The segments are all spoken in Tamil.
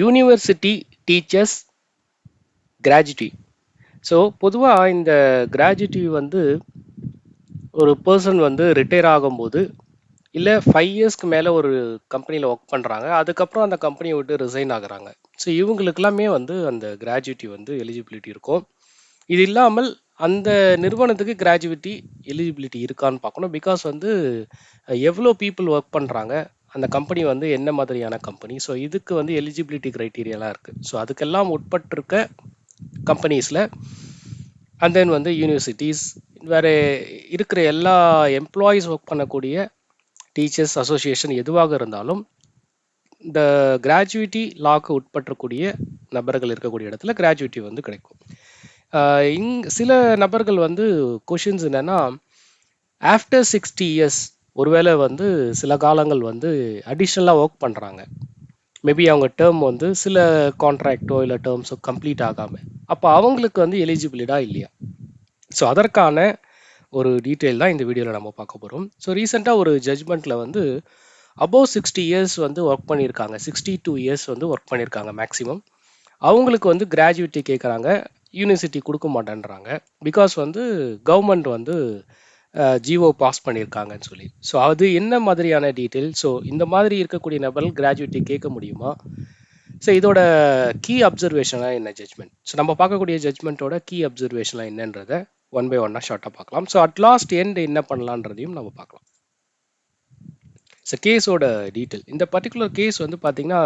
யூனிவர்சிட்டி டீச்சர்ஸ் கிராஜுட்டி ஸோ பொதுவாக இந்த கிராஜுட்டி வந்து ஒரு பர்சன் வந்து ரிட்டையர் ஆகும்போது இல்லை ஃபைவ் இயர்ஸ்க்கு மேலே ஒரு கம்பெனியில் ஒர்க் பண்ணுறாங்க அதுக்கப்புறம் அந்த கம்பெனியை விட்டு ரிசைன் ஆகுறாங்க. ஸோ இவங்களுக்கெல்லாமே வந்து அந்த கிராஜுவிட்டி வந்து எலிஜிபிலிட்டி இருக்கும். இது இல்லாமல் அந்த நிறுவனத்துக்கு கிராஜுவிட்டி எலிஜிபிலிட்டி இருக்கான்னு பார்க்கணும். பிகாஸ் வந்து எவ்வளோ பீப்புள் ஒர்க் பண்ணுறாங்க அந்த கம்பெனி வந்து என்ன மாதிரியான கம்பெனி ஸோ இதுக்கு வந்து எலிஜிபிலிட்டி க்ரைட்டீரியாலாம் இருக்குது ஸோ அதுக்கெல்லாம் உட்பட்டிருக்க கம்பெனிஸில் அண்ட் தென் வந்து யூனிவர்சிட்டிஸ் வேறு இருக்கிற எல்லா எம்ப்ளாயீஸ் ஒர்க் பண்ணக்கூடிய டீச்சர்ஸ் அசோசியேஷன் எதுவாக இருந்தாலும் இந்த கிராஜுவிட்டி லாக்கு உட்பற்றக்கூடிய நபர்கள் இருக்கக்கூடிய இடத்துல கிராஜுவிட்டி வந்து கிடைக்கும். இங் சில நபர்கள் வந்து கொஷின்ஸ் என்னென்னா ஆஃப்டர் சிக்ஸ்டி இயர்ஸ் ஒருவேளை வந்து சில காலங்கள் வந்து அடிஷ்னலாக ஒர்க் பண்ணுறாங்க மேபி அவங்க டேர்ம் வந்து சில கான்ட்ராக்டோ இல்லை டேர்ம்ஸோ கம்ப்ளீட் ஆகாமல் அப்போ அவங்களுக்கு வந்து எலிஜிபிலிட்டா இல்லையா? ஸோ அதற்கான ஒரு டீட்டெயில் தான் இந்த வீடியோவில் நம்ம பார்க்க போகிறோம் ஸோ ரீசெண்டாக ஒரு ஜட்ஜ்மெண்ட்டில் வந்து அபோவ் சிக்ஸ்டி இயர்ஸ் வந்து ஒர்க் பண்ணியிருக்காங்க சிக்ஸ்டி டூ இயர்ஸ் வந்து ஒர்க் பண்ணியிருக்காங்க மேக்ஸிமம் அவங்களுக்கு வந்து கிராஜுவிட்டி கேட்குறாங்க யூனிவர்சிட்டி கொடுக்க மாட்டேன்றாங்க. பிகாஸ் வந்து கவர்மெண்ட் வந்து ஜிஓ பாஸ் பண்ணியிருக்காங்கன்னு சொல்லி. ஸோ அது என்ன மாதிரியான டீட்டெயில் ஸோ இந்த மாதிரி இருக்கக்கூடிய நபர்கள் கிராஜுவேட்டி கேட்க முடியுமா? ஸோ இதோட கீ அப்சர்வேஷனாக என்ன ஜட்மெண்ட் ஸோ நம்ம பார்க்கக்கூடிய ஜட்மெண்ட்டோட கீ அப்சர்வேஷனாக என்னன்றதை ஒன் பை ஒன்னாக ஷார்ட்டாக பார்க்கலாம். ஸோ அட் லாஸ்ட் எண்ட் என்ன பண்ணலான்றதையும் நம்ம பார்க்கலாம். ஸோ கேஸோட டீட்டெயில் இந்த பர்டிகுலர் கேஸ் வந்து பார்த்தீங்கன்னா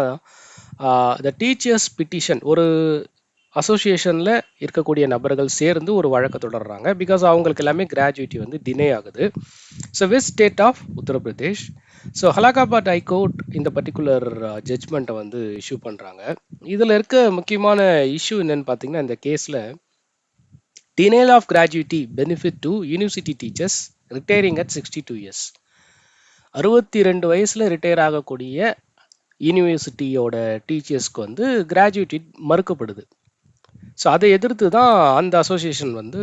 த டீச்சர்ஸ் பிட்டிஷன் ஒரு அசோசியேஷனில் இருக்கக்கூடிய நபர்கள் சேர்ந்து ஒரு வழக்கு தொடர்றாங்க. பிகாஸ் அவங்களுக்கு எல்லாமே கிராஜுவிட்டி வந்து டிலே ஆகுது. So west state of Uttar Pradesh so Allahabad high court இந்த பர்டிகுலர் ஜட்ஜ்மெண்ட்டை uh, வந்து இஷ்யூ பண்ணுறாங்க இதில் இருக்க முக்கியமான இஷ்யூ என்னன்னு பார்த்தீங்கன்னா இந்த கேஸில் denial of gratuity benefit to university teachers retiring at sixty two years அறுபத்தி ரெண்டு வயசில் ரிட்டையர் ஆகக்கூடிய யூனிவர்சிட்டியோட டீச்சர்ஸ்க்கு வந்து கிராஜுவேட்டி மறுக்கப்படுது. ஸோ அதை எதிர்த்து தான் அந்த அசோசியேஷன் வந்து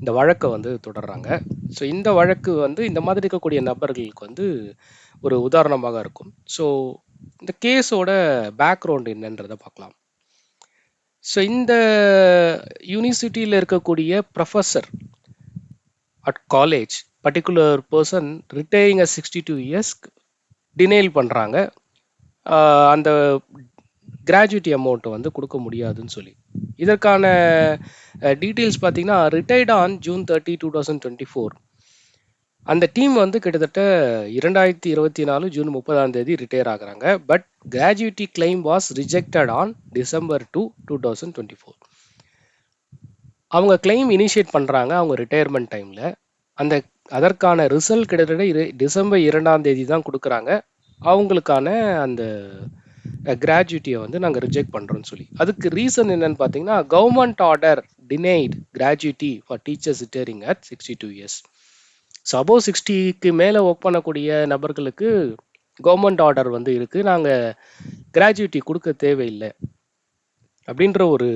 இந்த வழக்கை வந்து தொடர்றாங்க. ஸோ இந்த வழக்கு வந்து இந்த மாதிரி இருக்கக்கூடிய நபர்களுக்கு வந்து ஒரு உதாரணமாக இருக்கும். ஸோ இந்த கேஸோட பேக்ரவுண்ட் என்னன்றதை பார்க்கலாம். ஸோ இந்த யூனிவர்சிட்டியில் இருக்கக்கூடிய professor at college particular person retiring a sixty two years denial பண்ணுறாங்க அந்த கிராஜுவிட்டி அமௌண்ட்டை வந்து கொடுக்க முடியாதுன்னு சொல்லி. இதற்கான டீட்டெயில்ஸ் பார்த்தீங்கன்னா retired on June thirty two thousand twenty four அந்த டீம் வந்து கிட்டத்தட்ட இரண்டாயிரத்தி இருபத்தி நாலு ஜூன் முப்பதாம் தேதி ரிட்டையர் ஆகுறாங்க. But gratuity claim was rejected on December two two thousand twenty four அவங்க கிளைம் இனிஷியேட் பண்ணுறாங்க அவங்க ரிட்டையர்மெண்ட் டைமில் அந்த அதற்கான ரிசல்ட் கிட்டத்தட்ட இரு டிசம்பர் இரண்டாம் தேதி தான் கொடுக்குறாங்க. அவங்களுக்கான அந்த கிராஜுவிட்டியை வந்து நாங்கள் ரிஜெக்ட் பண்ணுறோம்னு சொல்லி. அதுக்கு ரீசன் என்னன்னு பார்த்தீங்கன்னா government order denied gratuity for teachers retiring at sixty two years so above சிக்ஸ்டிக்கு மேலே ஒர்க் பண்ணக்கூடிய நபர்களுக்கு கவர்மெண்ட் ஆர்டர் வந்து இருக்குது நாங்கள் கிராஜுவிட்டி கொடுக்க தேவையில்லை. அப்படின்ற ஒரு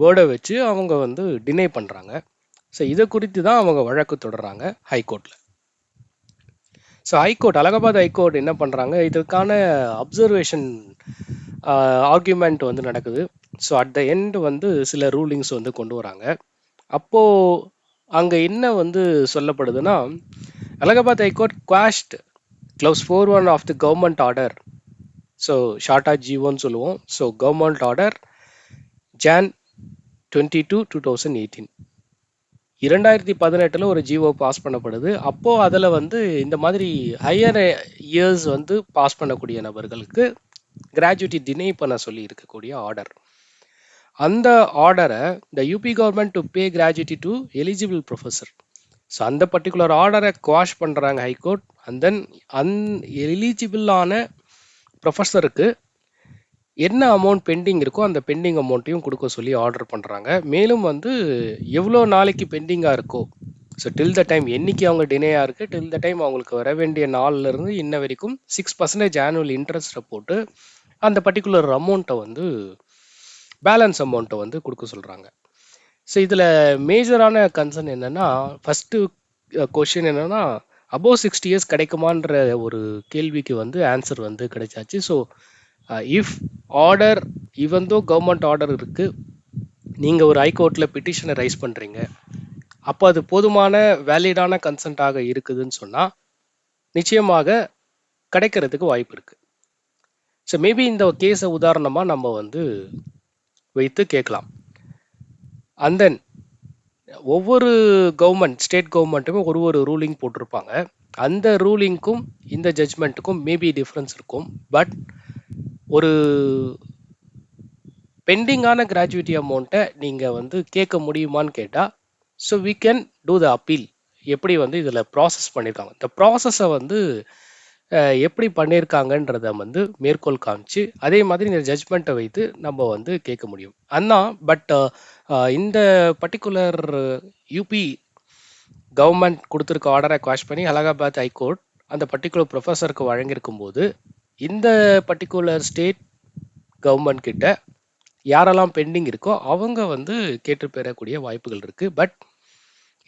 வேர்டை வச்சு அவங்க வந்து டினை பண்ணுறாங்க ஸோ இதை குறித்து தான் அவங்க வழக்கு தொடர்றாங்க ஹைகோர்ட்டில் ஸோ ஹைகோர்ட் அலகாபாத் ஹைகோர்ட் என்ன பண்ணுறாங்க இதுக்கான அப்சர்வேஷன் ஆர்கியூமெண்ட் வந்து நடக்குது. ஸோ அட் த எண்ட் வந்து சில ரூலிங்ஸ் வந்து கொண்டு வராங்க. அப்போது அங்கே என்ன வந்து சொல்லப்படுதுன்னா Allahabad high court quashed clause four one of the government order so ஷார்ட்டாக ஜிஓன்னு சொல்லுவோம். So government order June twenty two two thousand eighteen இரண்டாயிரத்தி பதினெட்டில் ஒரு ஜிஓ பாஸ் பண்ணப்படுது. அப்போது அதில் வந்து இந்த மாதிரி ஹையர் இயர்ஸ் வந்து பாஸ் பண்ணக்கூடிய நபர்களுக்கு கிராஜுவிட்டி டினை பண்ண சொல்லி இருக்கக்கூடிய ஆர்டர் அந்த ஆர்டரை இந்த UP government to pay gratuity to eligible professor so அந்த பர்டிகுலர் ஆர்டரை குவாஷ் பண்ணுறாங்க ஹைகோர்ட் அண்ட் தென் அன் எலிஜிபிளான ப்ரொஃபஸருக்கு என்ன அமௌண்ட் பெண்டிங் இருக்கோ அந்த பெண்டிங் அமௌண்ட்டையும் கொடுக்க சொல்லி ஆர்டர் பண்ணுறாங்க மேலும் வந்து எவ்வளோ நாளைக்கு பெண்டிங்காக இருக்கோ ஸோ டில் த டைம் என்றைக்கு அவங்க டினேயாக இருக்குது டில் த டைம் அவங்களுக்கு வர வேண்டிய நாள்ல இருந்து இன்ன வரைக்கும் சிக்ஸ் பர்சன்டேஜ் ஆனுவல் இன்ட்ரெஸ்ட்டை போட்டு அந்த பர்டிகுலர் அமௌண்ட்டை வந்து பேலன்ஸ் அமௌண்ட்டை வந்து கொடுக்க சொல்கிறாங்க ஸோ இதில் மேஜரான கன்சர்ன் என்னென்னா ஃபஸ்ட்டு கொஷின் என்னென்னா அபோவ் சிக்ஸ்டி இயர்ஸ் கிடைக்குமான்ற ஒரு கேள்விக்கு வந்து ஆன்சர் வந்து கிடைச்சாச்சு. So if order even though government order இருக்குது நீங்கள் ஒரு ஹைகோர்ட்டில் பிட்டிஷனை ரைஸ் பண்ணுறீங்க அப்போ அது போதுமான வேலிடான கன்சென்ட்டாக இருக்குதுன்னு சொன்னால் நிச்சயமாக கிடைக்கிறதுக்கு வாய்ப்பு இருக்குது ஸோ மேபி இந்த கேஸை உதாரணமாக நம்ம வந்து வைத்து கேட்கலாம். அண்ட் தென் ஒவ்வொரு கவர்மெண்ட் ஸ்டேட் கவர்மெண்ட்டுமே ஒரு ஒரு ரூலிங் போட்டிருப்பாங்க. அந்த ரூலிங்க்கும் இந்த ஜட்ஜ்மெண்ட்டுக்கும் மேபி டிஃப்ரென்ஸ் இருக்கும். பட் ஒரு பெண்டிங்கான கிராஜுவிட்டி அமௌண்ட்டை நீங்கள் வந்து கேட்க முடியுமான்னு கேட்டால் so we can do the appeal எப்படி வந்து இதில் ப்ராசஸ் பண்ணியிருக்காங்க இந்த ப்ராசஸை வந்து எப்படி பண்ணியிருக்காங்கன்றத வந்து மேற்கோள் காமிச்சு அதே மாதிரி இந்த ஜட்ஜ்மெண்ட்டை வைத்து நம்ம வந்து கேட்க முடியும். அண்ணா பட் இந்த பர்டிகுலர் யூபி கவர்மெண்ட் கொடுத்துருக்க ஆர்டரை குவாஷ் பண்ணி அலகாபாத் ஹைகோர்ட் அந்த பர்டிகுலர் ப்ரொஃபஸருக்கு வழங்கியிருக்கும் போது இந்த பர்டிகுலர் ஸ்டேட் கவர்மெண்ட் கிட்ட யாரெல்லாம் பெண்டிங் இருக்கோ அவங்க வந்து கேட்டு பெறக்கூடிய வாய்ப்புகள் இருக்கு. பட்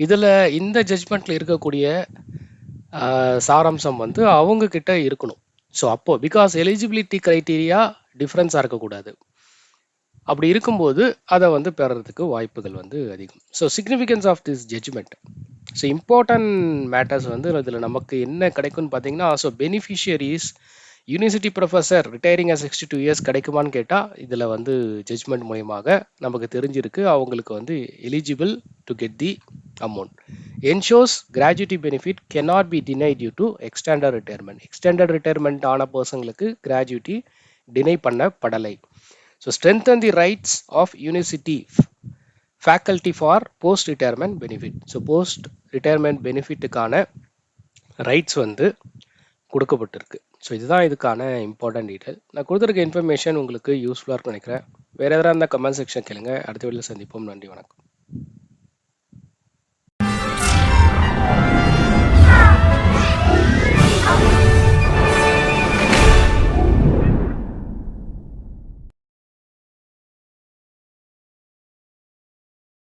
இதில் இந்த ஜட்ஜ்மெண்ட்ல இருக்கக்கூடிய சாராம்சம் வந்து அவங்க கிட்ட இருக்கணும். ஸோ அப்போ பிகாஸ் எலிஜிபிலிட்டி க்ரைட்டீரியா டிஃப்ரென்ஸாக இருக்கக்கூடாது. அப்படி இருக்கும்போது அதை வந்து பெறறதுக்கு வாய்ப்புகள் வந்து அதிகம். So significance of this judgment so important matters வந்து இதில் நமக்கு என்ன கிடைக்கும்னு பார்த்தீங்கன்னா so beneficiaries university professor retiring sixty two years கிடைக்குமான்னு கேட்டால் இதில் வந்து ஜட்ஜ்மெண்ட் மூலியமாக நமக்கு தெரிஞ்சிருக்கு. அவங்களுக்கு வந்து eligible to get the amount ensures gratuity benefit cannot be denied due to extended retirement extended retirement ஆன பர்சங்களுக்கு gratuity deny பண்ணப்படலை. So strength and the rights of university faculty for post retirement benefit so post retirement பெனிஃபிட்டுக்கான rights வந்து கொடுக்கப்பட்டிருக்கு. ஸோ இதுதான் இதுக்கான இம்பார்ட்டன்ட் டீட்டெயில் நான் கொடுத்துருக்க இன்ஃபர்மேஷன் உங்களுக்கு யூஸ்ஃபுல்லாக இருக்கும்னு நினைக்கிறேன். வேறு எதாவது இருந்தால் கமெண்ட் செக்ஷன் கேளுங்க. அடுத்த வீடியோவில் சந்திப்போம். நன்றி வணக்கம்.